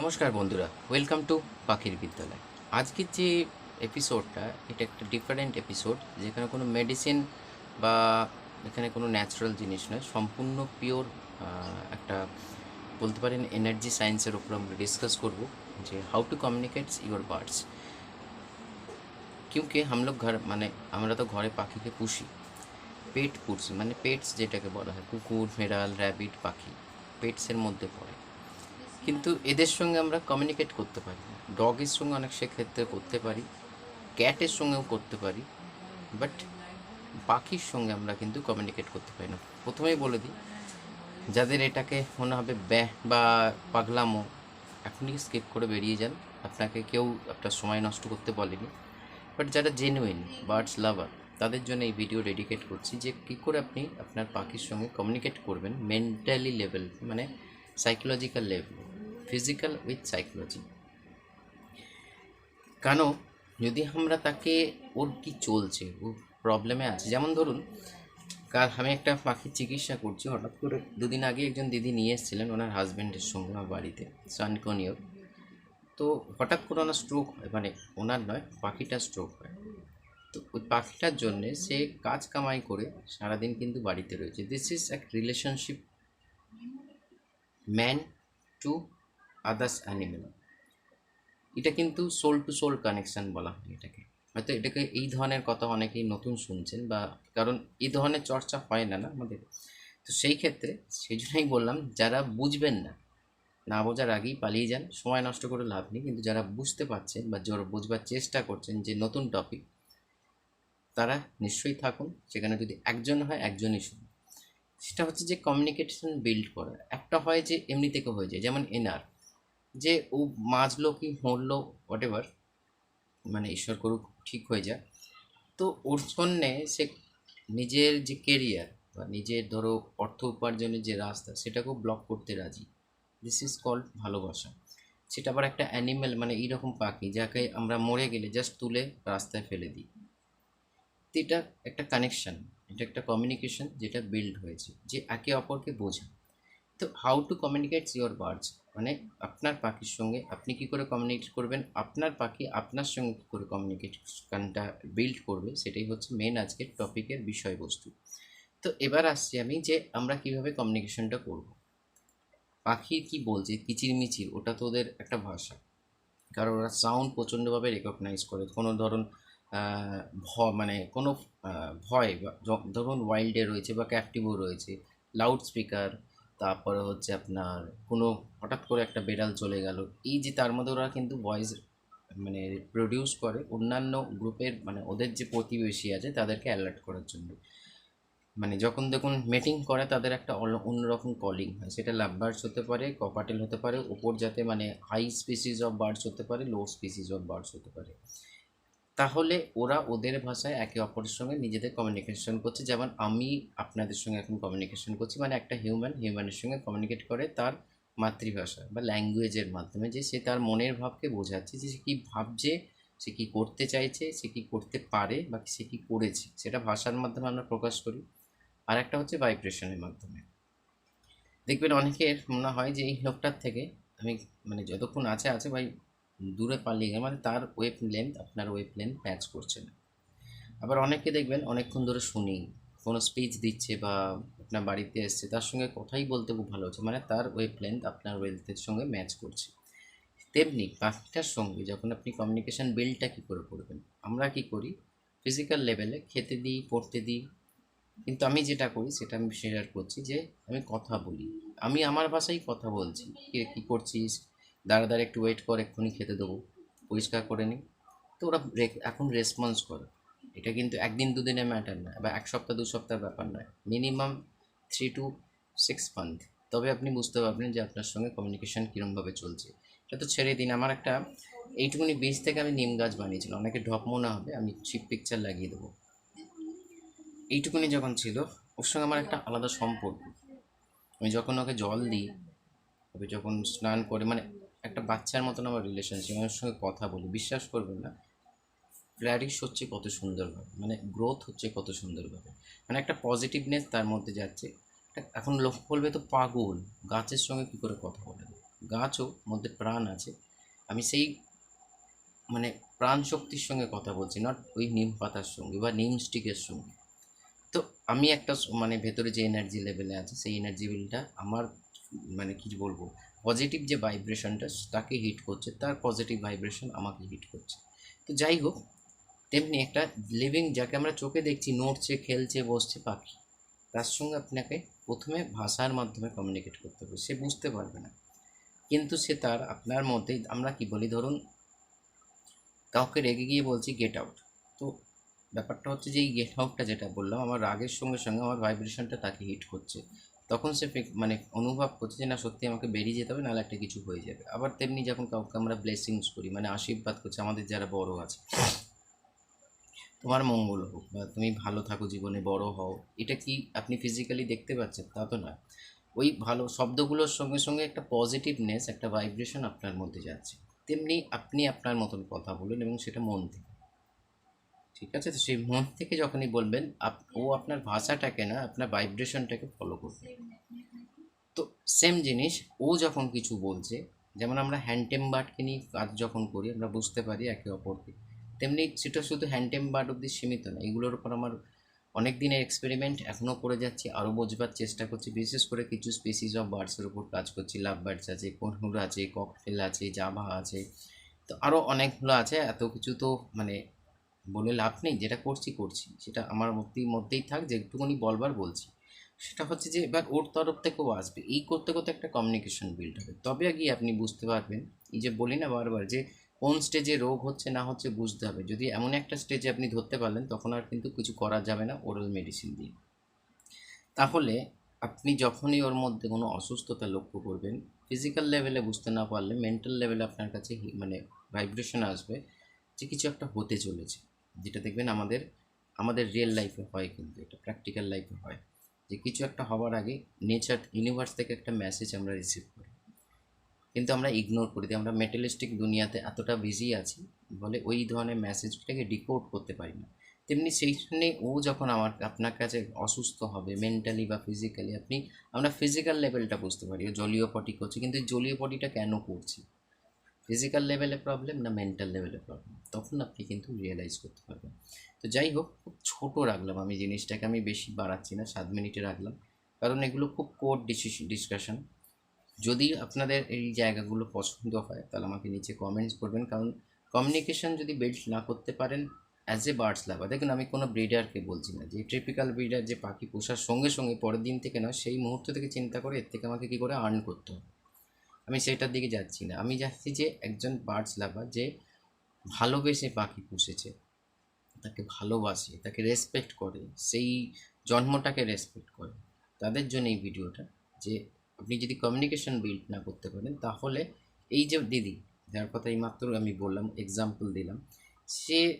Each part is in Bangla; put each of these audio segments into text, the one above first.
নমস্কার বন্ধুরা ওয়েলকাম টু পাখির বিদ্যালয়। আজকের যে এপিসোডটা এটা একটা ডিফারেন্ট এপিসোড যেখানে কোনো মেডিসিন বা এখানে কোনো ন্যাচারাল জিনিস নয়, সম্পূর্ণ পিওর একটা বলতে পারেন এনার্জি সায়েন্সের উপর আমরা ডিসকাস করব যে how to communicates your birds কিউকে হাম ঘর মানে আমরা তো ঘরে পাখিকে পুষি। পেট পুষি মানে পেটস যেটাকে বলা হয়, কুকুর ফেরাল র্যাবিট পাখি পেটসের মধ্যে পড়ে। কিন্তু এদের সঙ্গে আমরা কমিউনিকেট করতে পারি। ডগের সঙ্গে অনেক সেক্ষেত্রে করতে পারি ক্যাটের সঙ্গেও করতে পারি বাট পাখির সঙ্গে আমরা কিন্তু কমিউনিকেট করতে পারি না। প্রথমেই বলে দিই, যাদের এটাকে মনে হবে ব্যাহ বা পাগলামো, এখনই স্কিপ করে বেরিয়ে যান। আপনাকে কেউ আপনার সময় নষ্ট করতে বলেনি বাট যারা জেনুইন বার্ডস লাভার তাদের জন্য এই ভিডিও ডেডিকেট করছি যে কী করে আপনি আপনার পাখির সঙ্গে কমিউনিকেট করবেন মেন্টালি লেভেল মানে psychological level physical with psychology কেন? যদি আমরা তাকে ওর কি চলছে, ও প্রবলেমে আছে, যেমন ধরুন কার আমি একটা পাখির চিকিৎসা করছি, হঠাৎ করে দুদিন আগে একজন দিদি নিয়ে এসেছিলেন ওনার হাজব্যান্ডের সঙ্গে আমার বাড়িতে সানকনিয়র তো হঠাৎ করে ওনার স্ট্রোক হয় মানে ওনার নয়, পাখিটার স্ট্রোক হয়। তো ওই পাখিটার জন্যে সে কাজ কামাই করে সারাদিন কিন্তু বাড়িতে রয়েছে। দিস ইজ এক relationship man to others animal এটা কিন্তু সোল টু সোল কানেকশান বলা হয় এটাকে। হয়তো এটাকে এই ধরনের কথা অনেকেই নতুন শুনছেন বা কারণ এই ধরনের চর্চা হয় না না আমাদের। তো সেই ক্ষেত্রে সেই জন্যই বললাম, যারা বুঝবেন না না বোঝার আগেই পালিয়ে যান, সময় নষ্ট করে লাভ নেই। কিন্তু যারা বুঝতে পারছেন বা জোর বুঝবার চেষ্টা করছেন যে নতুন টপিক তারা নিশ্চয়ই থাকুন, সেখানে যদি একজন হয়, একজনই শুনুন। সেটা হচ্ছে যে কমিউনিকেশন বিল্ড করা। একটা হয় যে এমনি থেকে হয়ে যায়, যেমন এনার যে ও মাজলো কি মরলো হোয়াট এভার মানে ঈশ্বর করুক, ঠিক হয়ে যায় তো ওর জন্যে সে নিজের যে কেরিয়ার বা নিজের ধরো অর্থ উপার্জনের যে রাস্তা, সেটাকেও ব্লক করতে রাজি। দিস ইজ কল্ড ভালোবাসা। সেটা আবার একটা অ্যানিম্যাল মানে এইরকম পাখি, যাকে আমরা মরে গেলে জাস্ট তুলে রাস্তায় ফেলে দিই। তো এটা একটা কানেকশন এটা একটা কমিউনিকেশন যেটা বিল্ড হয়েছে, যে একে অপরকে বোঝা। তো how to communicates your birds মানে আপনার পাখির সঙ্গে আপনি কি করে কমিউনিকেট করবেন? আপনার পাখি আপনার সঙ্গে কী করে কমিউনিকেশনটা বিল্ড করবে? সেটাই হচ্ছে মেন আজকের টপিকের বিষয়বস্তু। তো এবার আসছি আমি যে আমরা কীভাবে কমিউনিকেশনটা করব। পাখি কি বলছে? কিচিরমিচির, ওটা তো ওদের একটা ভাষা। কারণ ওরা সাউন্ড প্রচণ্ডভাবে রেকগনাইজ করে। কোনো ধরুন ভ মানে কোনো ভয় বা, ধরুন ওয়াইল্ডে রয়েছে বা ক্যাপটিভও রয়েছে লাউড স্পিকার তারপরে হচ্ছে আপনার কোনো হঠাৎ করে একটা বেড়াল চলে গেল। এই যে তার মধ্যে ওরা কিন্তু ভয়েস মানে প্রডিউস করে অন্যান্য গ্রুপের মানে ওদের যে প্রতিবেশী আছে তাদেরকে অ্যালার্ট করার জন্য। মানে যখন দেখুন মিটিং করে তাদের একটা অন্যরকম কলিং হয়। সেটা লাভ বার্ডস হতে পারে কপাটেল হতে পারে ওপর যাতে মানে হাই স্পিসিস অফ বার্ডস হতে পারে লো স্পিসিস অফ বার্ডস হতে পারে। তাহলে ওরা ওদের ভাষায় একে অপরের সঙ্গে নিজেদের কমিউনিকেশন করছে। যেমন আমি আপনাদের সঙ্গে এখন কমিউনিকেশন করছি মানে একটা হিউম্যান হিউম্যানের সঙ্গে কমিউনিকেট করে তার মাতৃভাষা বা ল্যাঙ্গুয়েজের মাধ্যমে যে সে তার মনের ভাবকে বোঝাচ্ছে যে সে কী ভাবছে, সে কী করতে চাইছে, সে কী করতে পারে বা সে কী করেছে। সেটা ভাষার মাধ্যমে আমরা প্রকাশ করি। আর একটা হচ্ছে ভাইব্রেশনের মাধ্যমে। দেখবেন অনেকের মনে হয় যে এই লোকটার থেকে আমি মানে যতক্ষণ আছে আছে ভাই দূরে পালিয়ে গেলে মানে তার ওয়েব লেন্থ আপনার ওয়েব লেন্থ ম্যাচ করছে না। আবার অনেকে দেখবেন, অনেকক্ষণ ধরে শুনি, কোনো স্পিচ দিচ্ছে বা আপনার বাড়িতে এসছে, তার সঙ্গে কথাই বলতে খুব ভালো হচ্ছে মানে তার ওয়েব লেন্থ আপনার ওয়েলথের সঙ্গে ম্যাচ করছে। তেমনি পাখিটার সঙ্গে যখন আপনি কমিউনিকেশান বিলটা কী করে করবেন? আমরা কি করি? ফিজিক্যাল লেভেলে খেতে দিই, পড়তে দিই। কিন্তু আমি যেটা করি, সেটা আমি শেয়ার করছি যে, আমি কথা বলি। আমি আমার ভাষায় কথা বলছি, কে, কী করছিস? দাঁড়া দাঁড়া একটু ওয়েট কর, এক্ষুনি খেতে দেবো। পরিষ্কার করে নিই তো ওরা এখন রেসপন্স করে। এটা কিন্তু একদিন দুদিনের ম্যাটার না বা এক সপ্তাহ, দু সপ্তাহ ব্যাপার নয়। Minimum three to six month তবে আপনি বুঝতে পারবেন যে আপনার সঙ্গে কমিউনিকেশন কীরমভাবে চলছে। এটা তো ছেড়ে দিন। আমার একটা এইটুকুনি বীজ থেকে আমি নিম গাছ বানিয়েছিলাম। অনেকে ঢপ মনে হবে, আমি চিপ পিকচার লাগিয়ে দেবো। এইটুকুনি যখন ছিল, ওর সঙ্গে আমার একটা আলাদা সম্পর্ক। আমি যখন ওকে জল দিই তবে যখন স্নান করে মানে একটা বাচ্চার মতন আমার রিলেশনশিপ আমার সঙ্গে কথা বলি, বিশ্বাস করবেন না ফ্ল্যারিশ হচ্ছে কত সুন্দরভাবে মানে গ্রোথ হচ্ছে কত সুন্দরভাবে মানে একটা পজিটিভনেস তার মধ্যে যাচ্ছে এখন লোক বলবে তো পাগল, গাছের সঙ্গে কী করে কথা বলে, গাছও মধ্যে প্রাণ আছে, আমি সেই মানে প্রাণ শক্তির সঙ্গে কথা বলছি নট ওই নিম পাতার সঙ্গে বা নিম স্টিকের সঙ্গে, তো আমি একটা মানে ভেতরে যে এনার্জি লেভেলে আছে, সেই এনার্জি লেভেলটা আমার মানে কি বলব পজিটিভ যে ভাইব্রেশনটা তাকে হিট করছে, তার পজিটিভ ভাইব্রেশন আমাকে হিট করছে। তো যাই হোক, তেমনি একটা লিভিং যাকে আমরা চোখে দেখছি, নড়ছে, খেলছে, বসছে, পাখি, তার সঙ্গে আপনাকে প্রথমে ভাষার মাধ্যমে কমিউনিকেট করতে হবে। সে বুঝতে পারবে না। কিন্তু সে তার আপনার মধ্যেই আমরা কি বলি, ধরুন কাউকে রেগে গিয়ে বলছি গেট আউট তো ব্যাপারটা হচ্ছে যে, এই গেট আউটটা যেটা বললাম, আমার রাগের সঙ্গে সঙ্গে আমার ভাইব্রেশনটা তাকে হিট করছে। তখন সে মানে অনুভব করছে যে না, সত্যি আমাকে বেরিয়ে যেতে হবে, নাহলে একটা কিছু হয়ে যাবে। আবার তেমনি যখন কাউকে আমরা ব্লেসিংস করি মানে আশীর্বাদ করছি, আমাদের যারা বড় আছে, তোমার মঙ্গল হোক বা তুমি ভালো থাকো জীবনে, বড় হও, এটা কি আপনি ফিজিক্যালি দেখতে পাচ্ছেন? তা তো নয়। ওই ভালো শব্দগুলোর সঙ্গে সঙ্গে একটা পজিটিভনেস একটা ভাইব্রেশন আপনার মধ্যে যাচ্ছে। তেমনি আপনি আপনার মতন কথা বলুন এবং সেটা মন থেকে ঠিক আছে? তো সেই মন থেকে যখনই বলবেন, আপ- ও আপনার ভাষাটাকে না, আপনার ভাইব্রেশনটাকে ফলো করবে। তো সেম জিনিস, ও যখন কিছু বলছে, যেমন আমরা হ্যান্ডটেম্বার্ডকে নিয়ে কাজ যখন করি, আমরা বুঝতে পারি একে অপরকে। তেমনি সেটা শুধু হ্যান্ডটেম্বার্ড অব্দি সীমিত না, এগুলোর উপর আমার অনেক দিনের এক্সপেরিমেন্ট এখনও করে যাচ্ছি আরও বোঝবার চেষ্টা করছি, বিশেষ করে কিছু স্পেসিস অফ বার্ডসের উপর কাজ করছি লাভ বার্ডস আছে কোনহুর আছে ককটেল আছে জাভা আছে, তো আরও অনেকগুলো আছে, এত কিছু তো মানে বলে লাভ নেই, যেটা করছি করছি। সেটা আমার মধ্যেই মধ্যেই থাক যেটুকুনি বলবার বলছি। সেটা হচ্ছে যে, এবার ওর তরফ থেকেও আসবে। এই করতে করতে একটা কমিউনিকেশন বিল্ড হবে। তবে গিয়ে আপনি বুঝতে পারবেন, এই যে বলি না বারবার যে, কোন স্টেজে রোগ হচ্ছে না হচ্ছে বুঝতে হবে। যদি এমন একটা স্টেজে আপনি ধরতে পারলেন, তখন আর কিন্তু কিছু করা যাবে না ওরাল মেডিসিন দিয়ে। তাহলে আপনি যখনই ওর মধ্যে কোনো অসুস্থতা লক্ষ্য করবেন ফিজিক্যাল লেভেলে বুঝতে না পারলে মেন্টাল লেভেলে আপনার কাছে মানে ভাইব্রেশন আসবে যে কিছু একটা হতে চলেছে। যেটা দেখবেন আমাদের আমাদের রিয়েল লাইফে হয় কিন্তু, এটা প্র্যাকটিক্যাল লাইফে হয়। যে কিছু একটা হওয়ার আগে নেচার ইউনিভার্স থেকে একটা মেসেজ আমরা রিসিভ করি। কিন্তু আমরা ইগনোর করি দিই আমরা মেটালিস্টিক দুনিয়াতে এতটা বিজি আছি বলে ওই ধরনের মেসেজটাকে ডিকোড করতে পারি না। তেমনি সেই জন্যে ও যখন আমার, আপনার কাছে অসুস্থ হবে মেন্টালি বা ফিজিক্যালি আপনি, আমরা ফিজিক্যাল লেভেলটা বুঝতে পারি। ও জলীয় পটি করছে, কিন্তু জলীয় পটিটা কেন করছি? ফিজিক্যাল লেভেলে প্রবলেম না মেন্টাল লেভেলে প্রবলেম তখন আপনি কিন্তু রিয়েলাইজ করতে পারবেন। তো যাই হোক, খুব ছোটো রাখলাম আমি জিনিসটাকে। আমি বেশি বাড়াচ্ছি না, সাত মিনিটে রাখলাম। কারণ এগুলো খুব কোর ডিসকাশন যদি আপনাদের এই জায়গাগুলো পছন্দ হয়, তাহলে আমাকে নিচে কমেন্টস করবেন। কারণ কমিউনিকেশন যদি বিল্ড না করতে পারেন অ্যাজ এ বার্ডস লাভার দেখুন আমি কোনো ব্রিডারকে বলছি না। যে ট্রিপিক্যাল ব্রিডার যে পাখি পোষার সঙ্গে সঙ্গে, পরের দিন থেকে না সেই মুহূর্ত থেকে চিন্তা করে, এর থেকে আমাকে কী করে আর্ন করতে হবে? আমি সেটার দিকে যাচ্ছি না। আমি যাচ্ছি যে একজন বার্ডস লাভার যে ভালোবেসে পাখি পুষেছে, তাকে ভালোবাসে, তাকে রেসপেক্ট করে, সেই জন্মটাকে রেসপেক্ট করে। তাদের জন্য এই ভিডিওটা যে আপনি যদি কমিউনিকেশন বিল্ড না করতে পারেন, তাহলে এই যে দিদি, যার কথা এইমাত্র আমি বললাম এক্সাম্পল দিলাম, সে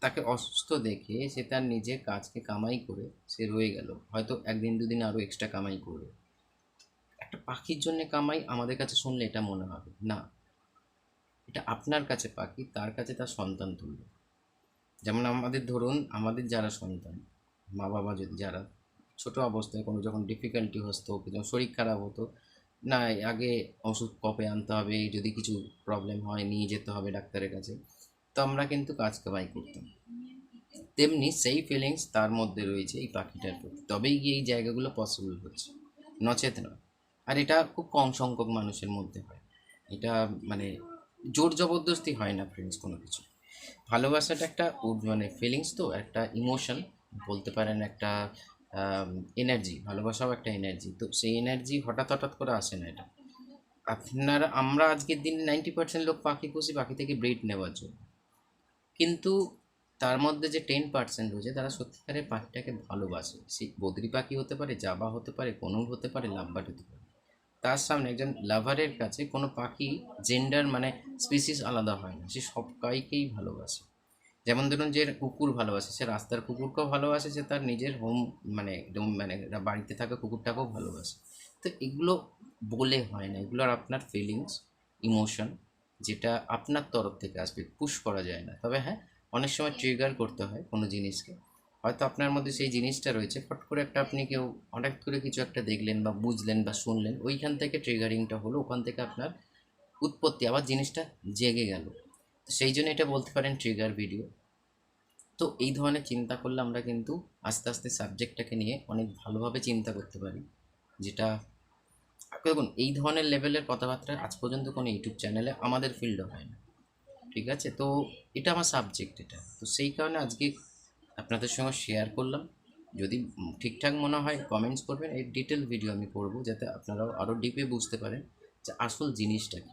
তাকে অসুস্থ দেখে, সে তার নিজের কাজকে কামাই করে সে রয়ে গেল। হয়তো একদিন দুদিন আরও এক্সট্রা কামাই করবে। একটা পাখির জন্য কামাই, আমাদের কাছে শুনলে এটা মনে হবে। না। এটা আপনার কাছে পাখি, তার কাছে তার সন্তান তুল্য। যেমন আমাদের ধরুন, আমাদের যারা সন্তান মা বাবা যদি যারা ছোট অবস্থায় কোনো যখন ডিফিকাল্টি হতো যখন শরীর খারাপ হতো, না, আগে ওষুধ কপে আনতে হবে, যদি কিছু প্রবলেম হয়, নিয়ে যেতে হবে ডাক্তারের কাছে, তো আমরা কিন্তু কাজ কামাই করতাম। তেমনি সেই ফিলিংস তার মধ্যে রয়েছে এই পাখিটার প্রতি। তবেই গিয়ে এই জায়গাগুলো পসিবল হচ্ছে। নচেত নয়। আর এটা খুব কম সংখ্যক মানুষের মধ্যে হয়। এটা মানে জোর জবরদস্তি হয় না ফ্রেন্ডস কোনো কিছু। ভালোবাসাটা একটা মানে ফিলিংস তো, একটা ইমোশন বলতে পারেন একটা এনার্জি ভালোবাসাও একটা এনার্জি তো সেই এনার্জি হঠাৎ হঠাৎ করে আসে না এটা। আপনারা, আমরা আজকের দিনে নাইনটি পার্সেন্ট লোক পাখি পুষি পাখি থেকে ব্রিড নেওয়ার জন্য। কিন্তু তার মধ্যে যে টেন পার্সেন্ট রয়েছে, তারা সত্যিকারের পাখিটাকে ভালোবাসে। সেই বদ্রি পাখি হতে পারে, জাবা হতে পারে কনুর হতে পারে লাভবাট হতে পারে। তার সামনে একজন লাভারের কাছে কোনো পাখি জেন্ডার মানে স্পিসিস আলাদা হয় না। সে সব কাইকেই ভালোবাসে। যেমন ধরুন যে কুকুর ভালোবাসে, সে রাস্তার কুকুরকেও ভালোবাসে সে তার নিজের হোম মানে ডোম- মানে বাড়িতে থাকা কুকুরটাকেও ভালোবাসে। তো এগুলো বলে হয় না। এগুলো আর আপনার ফিলিংস ইমোশন যেটা আপনার তরফ থেকে আসবে পুশ করা যায় না। তবে হ্যাঁ অনেক সময় ট্রিগার করতে হয় কোনো জিনিসকে। হয়তো আপনার মধ্যে সেই জিনিসটা রয়েছে। ফট করে একটা আপনি কেউ হঠাৎ করে কিছু একটা দেখলেন বা বুঝলেন বা শুনলেন, ওইখান থেকে ট্রিগারিংটা হলো, ওখান থেকে আপনার উৎপত্তি, আবার জিনিসটা জেগে গেল। সেই জন্য এটা বলতে পারেন ট্রিগার ভিডিও তো এই ধরনের চিন্তা করলে আমরা কিন্তু আস্তে আস্তে সাবজেক্টটাকে নিয়ে অনেক ভালোভাবে চিন্তা করতে পারি। যেটা, দেখুন, এই ধরনের লেভেলের কথাবার্তা আজ পর্যন্ত কোনো ইউটিউব চ্যানেলে আমাদের ফিল্ডও হয় না। ঠিক আছে? তো এটা আমার সাবজেক্ট এটা। তো সেই কারণে আজকে আপনাদের সঙ্গে শেয়ার করলাম। যদি ঠিকঠাক মনে হয় কমেন্টস করবেন। এই ডিটেল ভিডিও আমি করব, যাতে আপনারাও আরও ডিপে বুঝতে পারেন যে আসল জিনিসটা কি।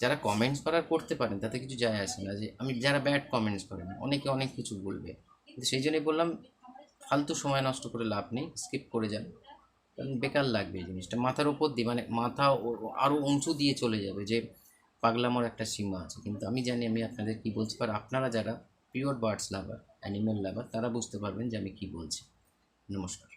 যারা কমেন্টস করার করতে পারেন, তাতে কিছু যায় আসে না যে, আমি যারা ব্যাড কমেন্টস করেন, অনেকে অনেক কিছু বলবে। কিন্তু সেই জন্যই বললাম, ফালতু সময় নষ্ট করে লাভ নেই স্কিপ করে যান। কারণ বেকার লাগবে এই জিনিসটা। মাথার ওপর দিয়ে মানে মাথা আরও উঁচু দিয়ে চলে যাবে যে, পাগলামোর একটা সীমা আছে। কিন্তু আমি জানি, আমি আপনাদের কি বলছি আর আপনারা যারা pure birds lover animal lover তারা বুঝতে পারবেন যে আমি কি বলছি। নমস্কার।